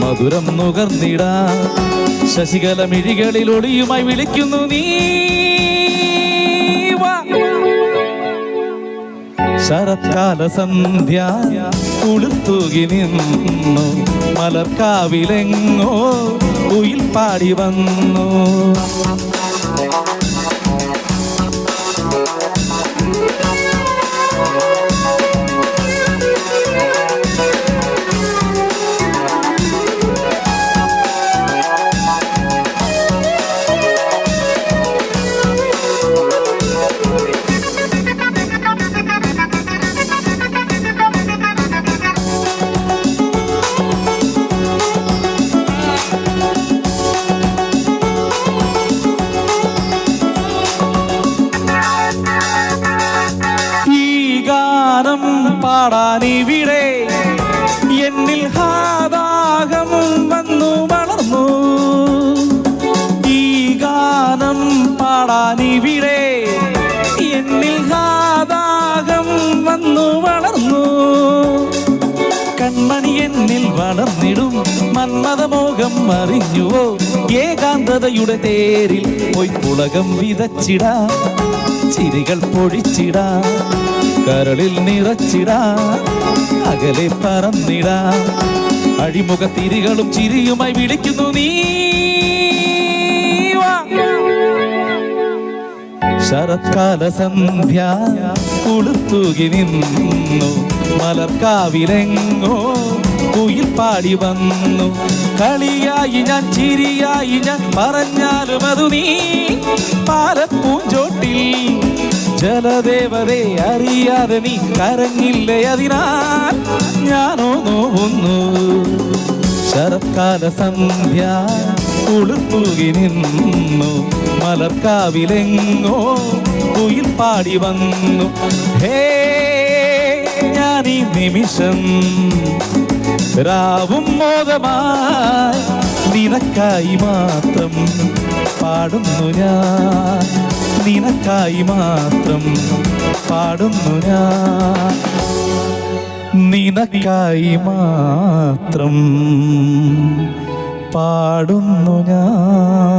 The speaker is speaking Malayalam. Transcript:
മധുരം നുകർന്നിട. ശശികല മിഴികളിൽ ഒളിയുമായി വിളിക്കുന്നു നീ. ശരത്കാല സന്ധ്യ കുളിർത്തൂകി നിന്നു. മലർക്കാവിലെങ്ങോ ഉയിൽ പാടി വന്നു. പാടാനിവിടെ എന്നിൽ ഹാദാകം വന്നു വളർന്നു. ഈ ഗാനം പാടാനിവിടെ എന്നിൽ ഹാദാഹം വന്നു വളർന്നു. കൺമണി എന്നിൽ വളർന്നിടും മന്മതമോഹം അറിഞ്ഞുവോ. ഏകാന്തതയുടെ തേരിൽ പോയി വിതച്ചിടാം വിതച്ചിടാ. ചിരികൾ പൊഴിച്ചിടാ. കരളിൽ നിറച്ചിടാ അകലെ പറന്നിടാ അഴിമുഖ തിരികളും ചിരിയുമായി വിളിക്കുന്നു നീ. ശരത്കാല സന്ധ്യ കുളുത്തുകി നിന്നു മലർക്കാവിലെങ്ങോ കുയിൽ പാടി വന്നു കളിയായി ഞാൻ ചിരിയായി ഞാൻ പറഞ്ഞാലും അതു നീ പാലപ്പൂഞ്ചോട്ടിൽ ജലദേവതേ അറിയാതെ നീ കരങ്ങില്ലേ അതിനാൽ ഞാനോ നോവുന്നു. ശരത്കാല സന്ധ്യ കുളിർത്തൂകി നിന്നു. മലർക്കാവിലെങ്ങോ കുയിൽ പാടി വന്നു. ഹേ ഞാൻ ഈ നിമിഷം രാവും മോദമായി നിനക്കായി മാത്രം പാടുന്നു ഞാൻ. നിനക്കായി മാത്രം പാടുന്നു ഞാൻ. നിനക്കായി മാത്രം പാടുന്നു ഞാൻ.